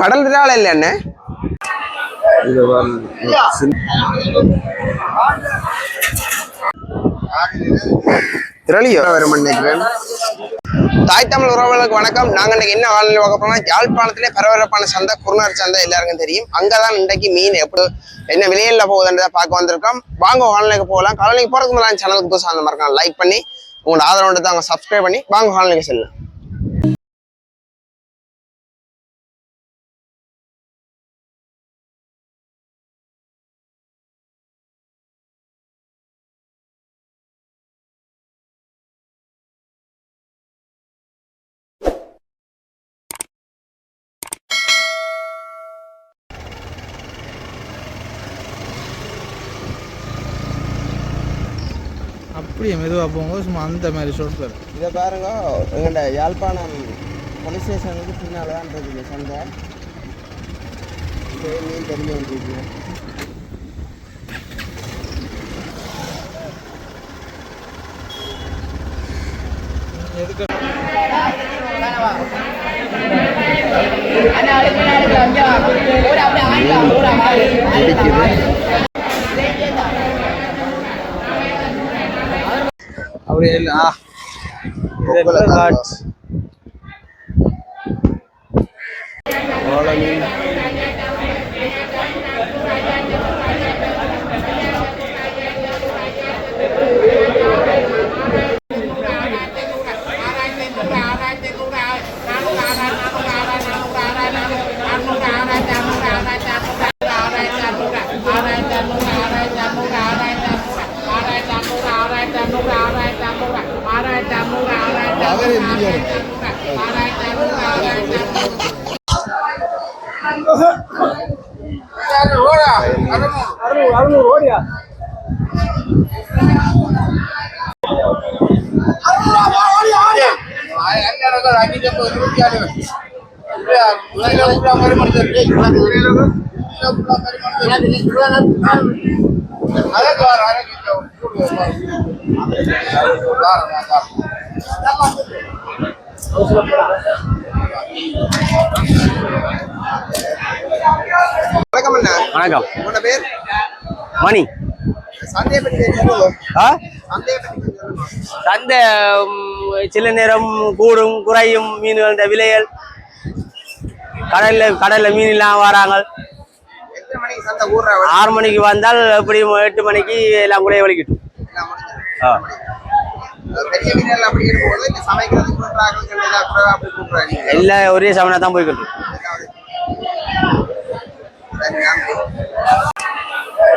கடல் இறால் இல்லை என்ன திரளியோ? வரும் நினைக்கிறேன் தாய் தமிழ் உறவுகளுக்கு வணக்கம். நாங்க இன்னைக்கு என்ன வானிலை பார்க்க போறோம்னா யாழ்ப்பாணத்திலே பரபரப்பான சந்தை குருநார் சந்தை எல்லாருக்கும் தெரியும். அங்கதான் இன்றைக்கு மீன் எப்படி என்ன விலையில போகுதுன்றதை பார்க்க வந்திருக்கோம். வாங்க வானிலைக்கு போகலாம். காலைக்கு போறதுக்கு முதல்ல சேனலுக்கு புதுசாக அந்த மறக்காம லைக் பண்ணி உங்களோட ஆதரவு தாங்க சப்ஸ்கிரைப் பண்ணி வாங்க வானிலைக்கு செல்லலாம். அப்படியே மெதுவாக போங்க சும்மா அந்த மாதிரி ஷோட்டில் இதை பாருங்க எங்கள்ட யாழ்ப்பாணம் போலீஸ் ஸ்டேஷனுக்கு பின்னால் தான் இருக்குது சந்தை மீன் தெரிஞ்சு வந்துருக்கு எதுக்கு गोरेल आ घाट और அறுநூறு அறுநூறு ஓடியா அரை கார் அரை வணக்கம் அண்ணா. வணக்கம். உங்களோட பேர்? மணி. சந்தையை பற்றி ஆ? சந்தை சில நேரம் கூடும் குறையும் மீன்கள விலைகள். கடல்ல கடல்ல மீன் எல்லாம் வராங்க ஆறு மணிக்கு வந்தால் எப்படி எட்டு மணிக்கு எல்லாம் கூட வலிக்கிட்டும். ஆ. பெரிய மீனெல்லாம் அப்படி இருக்கும்போது இந்த சமைக்கிறதுக்கு கூட்டுறாங்க குறைவா அப்படி கூட்டுறாங்க எல்லாம் ஒரே சமனா தான் போய்கிட்டு.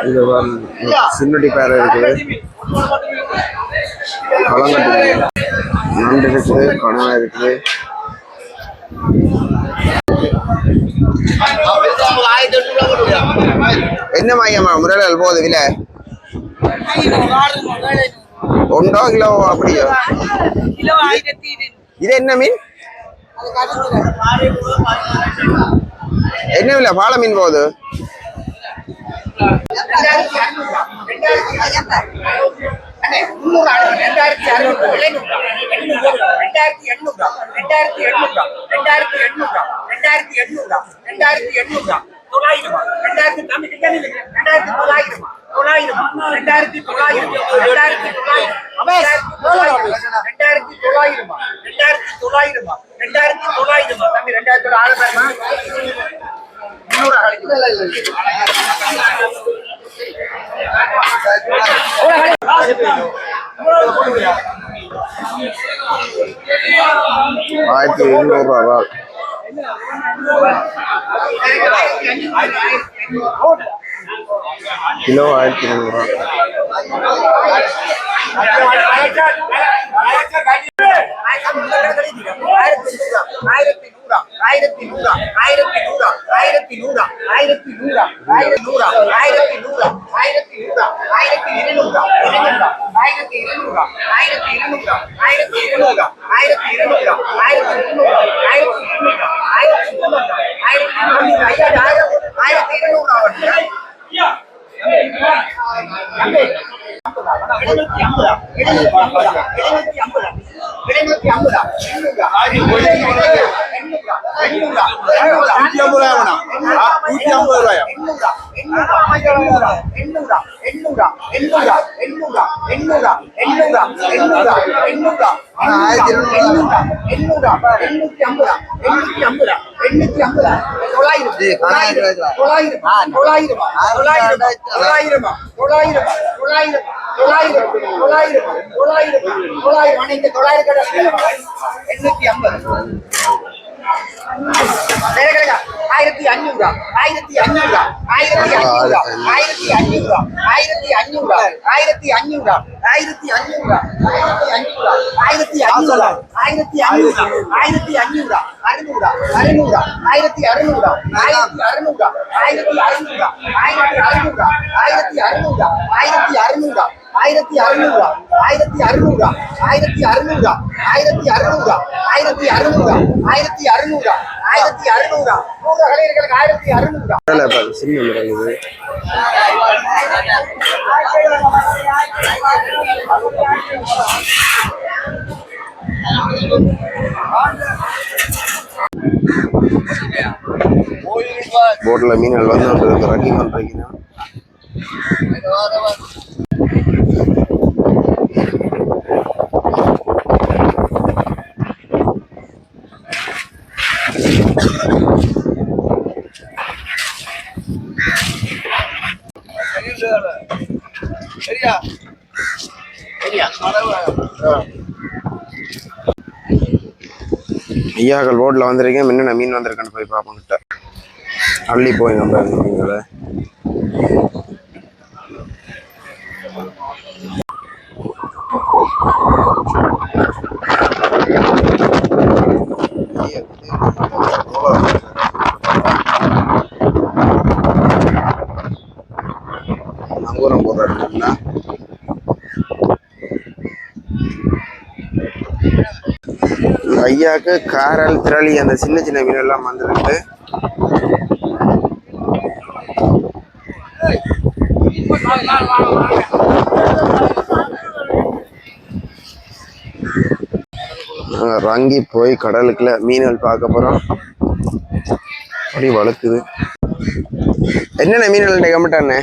இது சின்னடி பேரை இருக்குது களங்கட்டு மீன். நண்டு இருக்குது கணவா இருக்குது என்ன மையமா முரடல் போகுது விலை ஒன்றா கிலோ அப்படியா? இது என்ன மீன்? என்ன இல்லை வாழை மீன் போகுது? ரெண்டாயிரத்தி எண்ணூறு ரெண்டாயிரத்தி ரெண்டாயிரத்தி எண்ணூறு ரெண்டாயிரத்தி எண்ணூறு ரெண்டாயிரத்தி ரெண்டாயிரத்தி தொள்ளாயிரம் ரெண்டாயிரத்தி தொள்ளாயிரம் ரெண்டாயிரத்தி தொள்ளாயிரம் ரெண்டாயிரத்தி தொள்ளாயிரம் ரெண்டாயிரத்தி தொள்ளாயிரம் தம்பி ரெண்டாயிரத்தி ஆறு பேருமா ஆயிரத்தி எழுநூறு ரூபா Yeah. கிலோ ஆயிரத்தி எழுநூறு ரூபா. ஆயிரத்தி நூறா ஆயிரத்தி நூறா ஆயிரத்தி நூறா ஆயிரத்தி நூறா ஆயிரத்தி நூறா ஆயிரத்தி நூறா ஆயிரத்தி நூறா ஆயிரத்தி நூறா ஆயிரத்தி இருநூறா இருநூறா ஆயிரத்தி இருநூறா ஆயிரத்தி இருநூறா ஆயிரத்தி இருநூறா ஆயிரத்தி இருநூறா ஆயிரத்தி இருநூறா ஆயிரத்தி இருநூறா ஆயிரத்தி இருநூறா ஆயிரத்தி இருநூறா ஆயிரத்தி ஆயிரத்தி இருநூறா வந்து எழுநூத்தி ஐம்பதா எழுநூத்தி நூற்றி ஐம்பது ரூபாயா எண்ணூறா எண்ணூறா எண்ணூறா எண்ணூறா எண்ணூறா எண்ணூறா எண்ணூறா எண்ணூறா எண்ணூறா எண்ணூறா எண்ணூத்தி ஐம்பதா எண்ணூத்தி ஐம்பதா எண்ணூத்தி ஐம்பதா தொள்ளாயிரம் தொள்ளாயிரம் தொள்ளாயிரம் தொள்ளாயிரம் தொள்ளாயிரம் தொள்ளாயிரம் தொள்ளாயிரம் தொள்ளாயிரம் தொள்ளாயிரம் தொள்ளாயிரம் தொள்ளாயிரம் தொள்ளாயிரம் தொள்ளாயிரம் எண்ணூத்தி ஐம்பது ஆயிரத்தி அஞ்சூறா ஆயிரத்தி அஞ்சூறா ஆயிரத்தி அஞ்சூறா ஆயிரத்தி அஞ்சூறா ஆயிரத்தி அஞ்சூறா ஆயிரத்தி அஞ்சூறா ஆயிரத்தி அஞ்சூறா ஆயிரத்தி அஞ்சூறா ஆயிரத்தி அஞ்சூறா ஆயிரத்தி அஞ்சூறா அறுநூறா அறுநூறா ஆயிரத்தி அறுநூறா ஆயிரத்தி அறுநூறா ஆயிரத்தி அறுநூறா ஆயிரத்தி அறுநூறா ஆயிரத்தி அறுநூறா ஆயிரத்தி அறுநூறா ஆயிரத்தி அறுநூறா ஆயிரத்தி அறுநூறா ஆயிரத்தி அறுநூறா ஆயிரத்தி அறுநூறா ஆயிரத்தி அறுநூறா ஆயிரத்தி அறுநூறா ஆயிரத்தி அறுநூறா நூறு கலைஞர்களுக்கு ஆயிரத்தி அறுநூறா சின்ன இருக்குது போட்ல மீன்கள் வந்து கொண்டிருக்கு ரக்கி கொண்டிருக்கிறேன் ஐயாக்கள் ரோட்டில் வந்திருக்கேன். என்னென்ன மீன் வந்திருக்கேன்னு போய் பார்ப்போம்கிட்ட அள்ளி போய் நம்ம மீன்களை. அங்கூரம் போடுறோம்னா ஐயாவுக்கு காரல் திரளி அந்த சின்ன சின்ன மீனெல்லாம் வந்துருக்கு Hey! ரங்கி போய் கடலுக்குள்ள மீன்கள் பார்க்க போறோம். அப்படி வளர்க்குது. என்னென்ன மீன்கள் கம்மட்டாண்ணே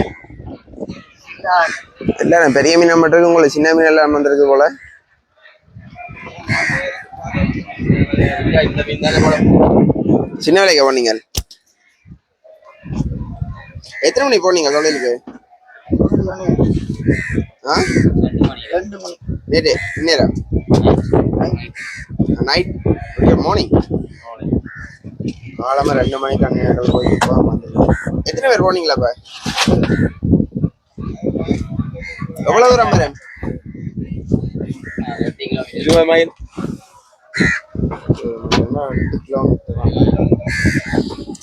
இல்ல பெரிய மீன் மட்டும் இருக்கு உங்களுக்கு சின்ன மீன் எல்லாம் வந்திருக்கு போல. சின்ன விலைக்கு போனீங்க எத்தனை மணிக்கு போனீங்க தொழிலுக்கு? ஆ? நேற்று நேரம் நைட் மார்னிங் காலமா ரெண்டு மணிக்கு அங்கே போய். எத்தனை பேர் போனீங்களா இப்ப? எவ்வளவு தூரம் மேடம்?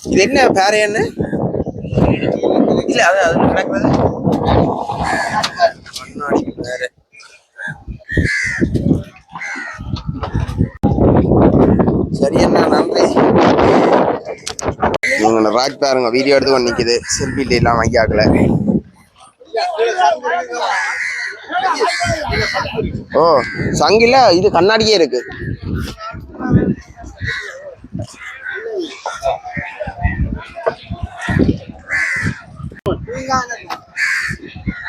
இது என்ன பேர என்ன? இல்ல அது அது கிடக்குறது கண்ணாடி பேர சரி என்ன நன்றி. இவங்க ராஜ் பாருங்க வீடியோ எடுத்து கொண்டு நிக்குது. செல்ஃபி எல்லாம் வாங்கி ஆக்கல. ஓ சங்கில? இது கண்ணாடியே இருக்கு.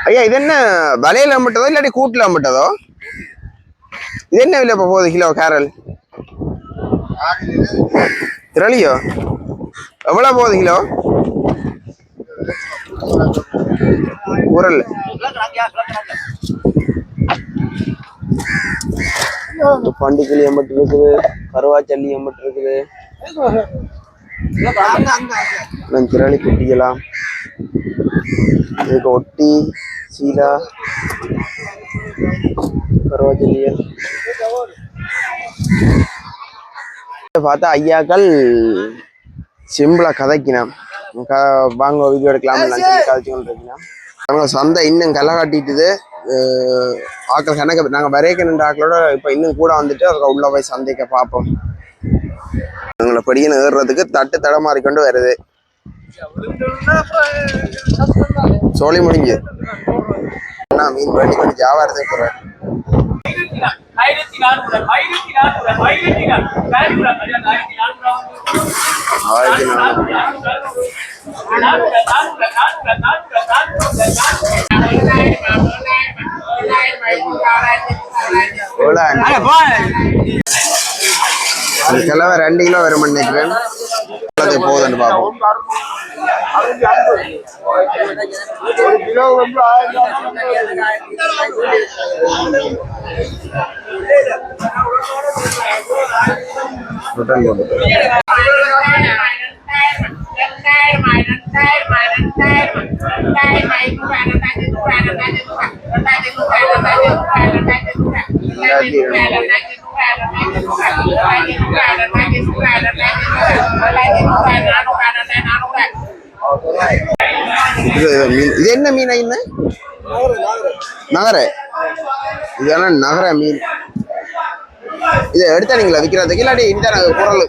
ஐயா இது என்ன? வலையில அம்பிட்டதோ இல்லாட்டி கூட்டில் அம்பிட்டதோ? இது என்ன விலை இப்போ போகுது கிலோ கேரல் திரளியோ எவ்வளோ போகுது கிலோ? உரல் பண்டிகளி எம்பட்டு இருக்குது. கருவாச்சல்லி எம்பட்டு இருக்குது. நான் திரளி குட்டிக்கலாம். இதுக்கு ஒட்டி சீலா கருவாச்சல்லியல் பார்த்தா ஐயாக்கள் சிம்பிளா கதைக்கினான் வாங்க வீடியோ எடுக்கலாம்னு நினச்சி கதைச்சு கொண்டு இருக்கினான் அவங்க சந்தை இன்னும் களை காட்டிட்டுது. அஹ் ஆட்கள் கணக்கு நாங்கள் வரைக்க நின்ற ஆட்களோட இப்போ இன்னும் கூட வந்துட்டு அதுக்கு உள்ள போய் சந்தைக்க பார்ப்போம். எங்களை படிக்கணும் ஏறுறதுக்கு தட்டு தடமாறி கொண்டு வருது. சோழி முடிஞ்சு. நான் மீன் பண்ணி வியாபாரத்துக்கு போகிறேன் ஆயிரத்தி நானூறு ஆயிரத்தி நானூறு ஆயிரத்தி நானூறு. நானூறு ஆயிரத்தி நானூறு? ஆயிரத்தி நானூறு. நானூறு நானூறு? நானூறு நானூறு எவ்வளோ அது கிழவை ரெண்டு கிலோ வரும்னு நினைக்கிறேன் அது போகுதுன்னு பார்ப்போம் ரிட்டர்ன் போட்டு இது மீன் இது என்ன மீன் ஐந்து நகர. இதெல்லாம் நகர மீன். இதை எடுத்தானீங்களா விற்கிறதுக்கு இல்லாட்டி இந்த குரல்.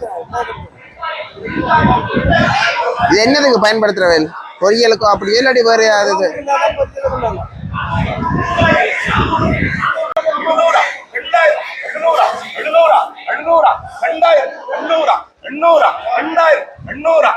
இது என்னதுக்கு பயன்படுத்துறவேல் பொரியலுக்கோ அப்படியே இல்லாட்டி வேறு அது எண்ணூறா எண்ணூறா ரெண்டாயிரம் எண்ணூறா எண்ணூறா ரெண்டாயிரம் எண்ணூறா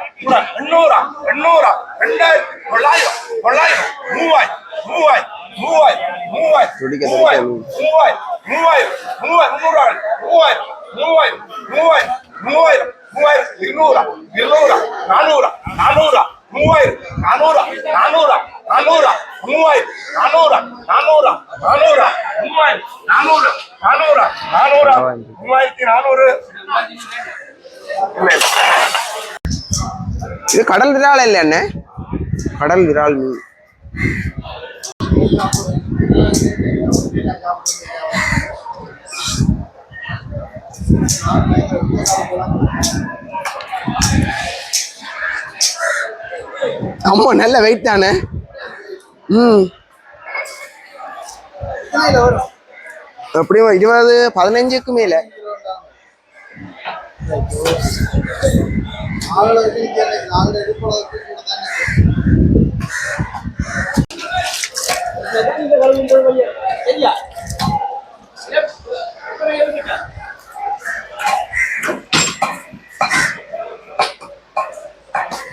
எண்ணூறா எண்ணூறா ரெண்டாயிரம் தொள்ளாயிரம் தொள்ளாயிரம் மூவாயிரம் மூவாயிரம் மூவாயிரம் மூவாயிரம் துடிக்க துடிக்க மூவாயிரம் மூவாயிரம் மூவாயிரம் மூவாயிரம் முந்நூறாயிரம் மூவாயிரம் மூவாயிரம் மூவாயிரம் மூவாயிரம் மூவாயிரம் இருநூறா இருநூறா நானூறா நானூறா மூவாயிரம் நானூறா நானூறா நானூறா மூவாயிரம் நானூறா நானூறா நானூறா மூவாயிரம் நானூறு நானூறா நானூறா மூவாயிரத்தி நானூறு இது கடல் விரால் இல்லை அண்ணே கடல் விரால் மீன். ஆமா நல்ல வெயிட் தானே? ம். எப்படியும் இருபது பதினஞ்சுக்கு மேல.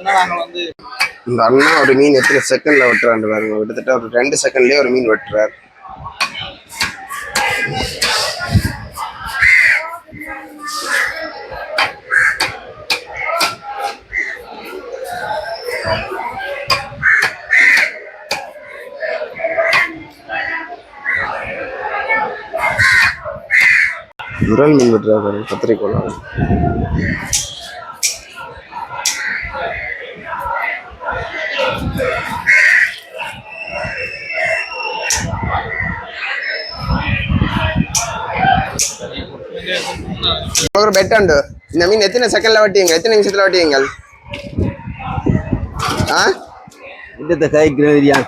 நாங்கள் வந்து இந்த அண்ணா ஒரு மீன் எத்தனை செகண்ட்ல வெட்டுறாரு பாருங்க. கிட்டத்தட்ட ஒரு ரெண்டு செகண்ட்லயே ஒரு மீன் வெட்டுறாரு. விரல் மீன் வெட்டுறாரு பாருங்க கத்திரிக்கோளம் ஒரு பெட் உண்டு. இந்த மீன் எத்தனை செகண்ட்ல வெட்டுவீங்க? எத்தனை நிமிஷத்துல வெட்டுவீங்க? ஆ? இந்த கைக்கிறேன்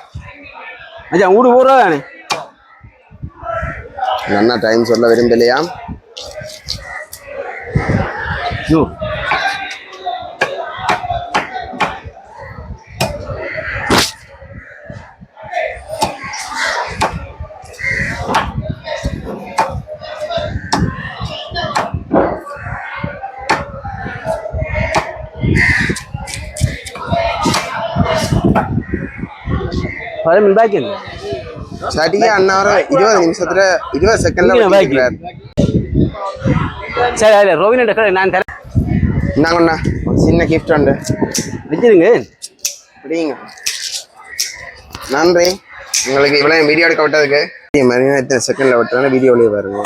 அச்சா ஊடு போடுறானே அண்ணா டைம் சொல்ல விரும்பலையா? யோ பதினஞ்சு பாக்கி ஸ்டார்டிங்கே அண்ணா ஒரு இருபது நிமிஷத்துல இருபது செகண்ட்ல இங்கே வெட்டிக்கிறார் சரி அதில் ரோவினோட கடை நான் தரேன் இந்தாங்கண்ணா ஒரு சின்ன கிஃப்ட் உண்டு. வச்சிருங்க. அப்படிங்க நன்றி. உங்களுக்கு இவ்வளோ வீடியோ எடுக்க விட்டதுக்கு. இதே மாதிரி எத்தனை செகண்ட்ல விட்டுறாங்க வீடியோலயே பாருங்க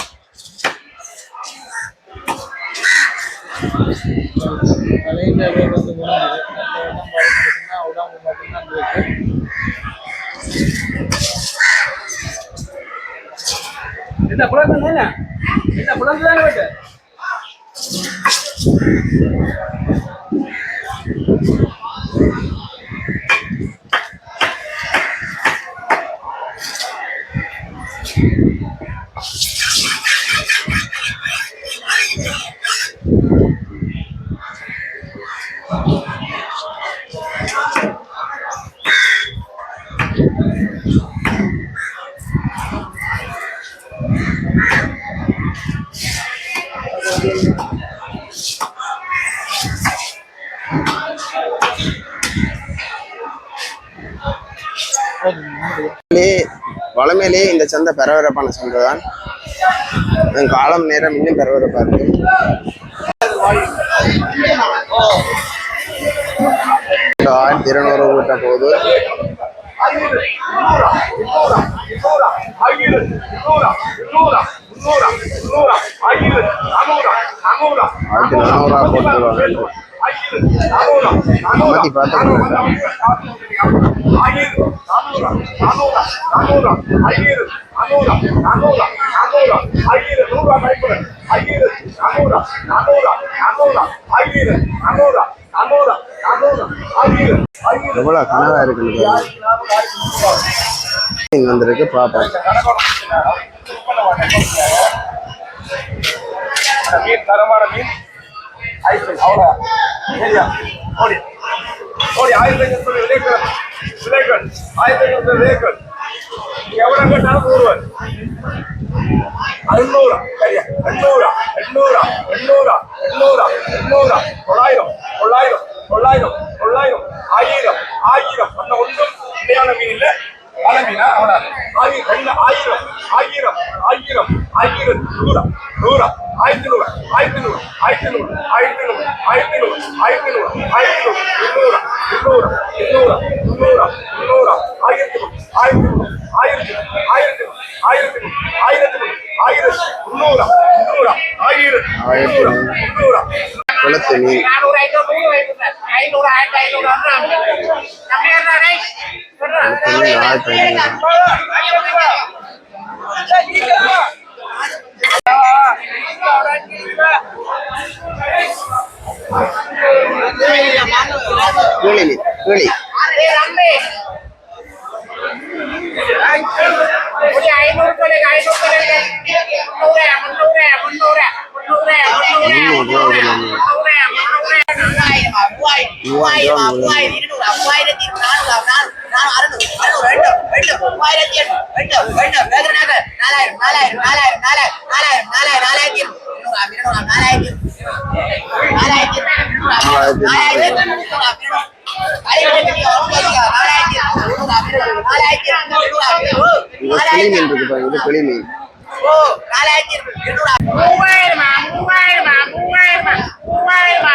என்ன குழந்தை என்ன? குழந்தை thank இந்த சந்தை பரபரப்பான சந்தை தான் காலம் நேரம் இன்னும் பரபரப்பா இருக்கு. ஆயிரத்தி இருநூறு கூட்ட போது ஆயிரத்தி நானூறுரூவா போட்டுருவாங்க மாற்றி பார்த்தோம் ஐநூறு நானூறு நானூறு நானூறு ஐநூறு நானூறு நானூறு நானூறு எவ்வளோ கனவா இருக்கு வந்திருக்கு பார்ப்போம் தரமான மீன். அவ்வளோ சரியா? ஓடி. ஓடி ஆயிரத்தி ஐநூறு விலைகள் விலைகள் ஆயிரத்தி ஐநூறு விலைகள் எவ்வளவு கேட்டாலும் ஒருவர் எண்ணூறா சரியா? எண்ணூறா. எண்ணூறா. எண்ணூறா. எண்ணூறா. எண்ணூறா. தொள்ளாயிரம். தொள்ளாயிரம். தொள்ளாயிரம். தொள்ளாயிரம். ஆயிரம். ஆயிரம். அந்த ஒன்றும் நிலையான மீன் இல்ல. பல மீனா அவனா ஆயிரம் ரெண்டு ஆயிரம் ஆயிரம் ஆயிரம் நூறா நூறா ஆயிரத்தி நூறு ஆயிரத்தி நூறு ஆயிரத்தி நூறு ஆயிரத்தி நூறு ஆயிரத்தி நூறு ஆயிரத்தி நூறு ஆயிரத்தி நூறு எண்ணூறா முன்னூறா முன்னூறா ஆயிரத்தி நூறு ஆயிரத்தி நூறு ஆயிரத்தி ஆயிரத்தி நூறு ஆயிரத்தி நூறு ஆயிரத்தி நூறு ஆயிரத்தி முன்னூறா ஆயிரம் ஆயிரத்தி முன்னூறா நூறு. முன்னூறா குளத்து மீன் நானூறு ஐநூறு ஆயிரத்தி ஐநூறு ஆயிரத்தி ஐநூறு. கேளு. ஒரு கிளிமி மூவாயிரமா மூவாயிரமா மூவாயிரமா மூவாயிரமா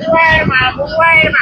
மூவாயிரமா மூவாயிரமா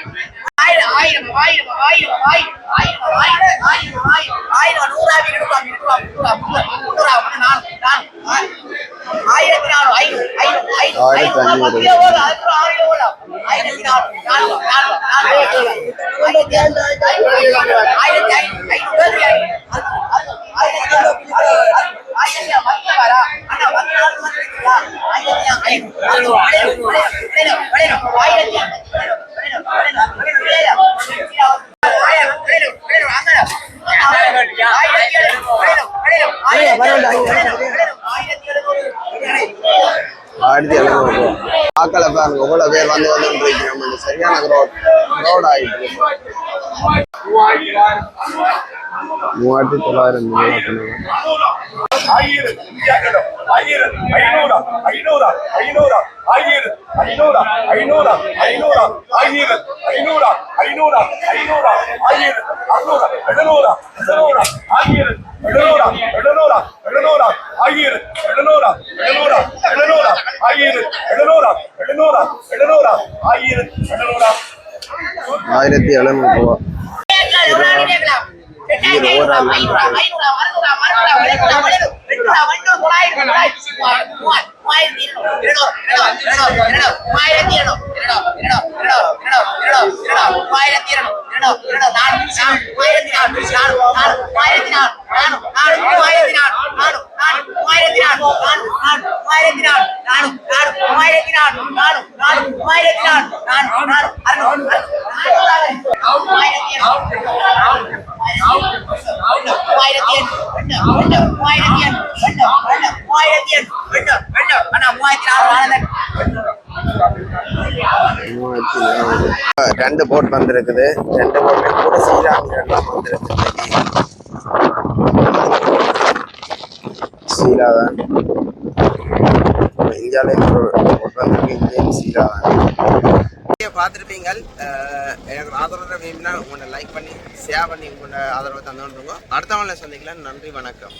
ஆயிரம் ஆயிரம் ஆயிரம் ஆயிரம் ஆயிரம் ஆயிரம் ஆயிரம் ஆயிரம் ஆயிரம் ஆயிரம் நூறா இருநூறா இருநூறா முன்னூறா முன்னூறா நானூறு நானூறு ஆயிரத்தி நானூறு ஐநூறு ஐநூறு ஐநூறு ஆயிரத்தி ஐநூறு. ஆயிரத்தி நானூறு நானூறு நானூறு நானூறு ஆயிரத்தி ஐநூறு ஆயிரத்தி ஐநூறு ஐநூறு ஆயிரத்தி ஐநூறு ஆயிரத்தி வந்துருக்கீங்களா ஆயிரத்தி ஐநூறு மக்களை பாருங்க எவ்வளோ பேர் வந்து வந்துருக்கு நம்ம சரியான ரோட் ரோட் ஆகிட்டு மூவாயிரத்தி தொள்ளாயிரம் ஆயிரம் எழுநூறா எழுநூறா எழுநூறா ஆயிரம் எழுநூறா எழுநூறா ஆயிரத்தி எழுநூறு ரூபா ஆயிரத்தி நாலு ஆயிரத்தி நாலு ஆயிரத்தி நாலு ஆயிரத்தி நாலு ஆயிரத்தி நாலு ரெண்டு போட் வந்திருக்குது. ரெண்டு போட்டு கூட சீராக எல்லாம் சீரா தான் இந்தியாவிலே ஒரு போட் வந்திருக்கு இந்தியன் சீரா தான் பார்த்துருப்பீங்கள். எனக்கு ஆதரவு வேணும்னா உங்களை லைக் பண்ணி ஷேர் பண்ணி உங்களோட ஆதரவை தந்துருங்க அடுத்தவங்களை சந்திக்கலாம். நன்றி வணக்கம்.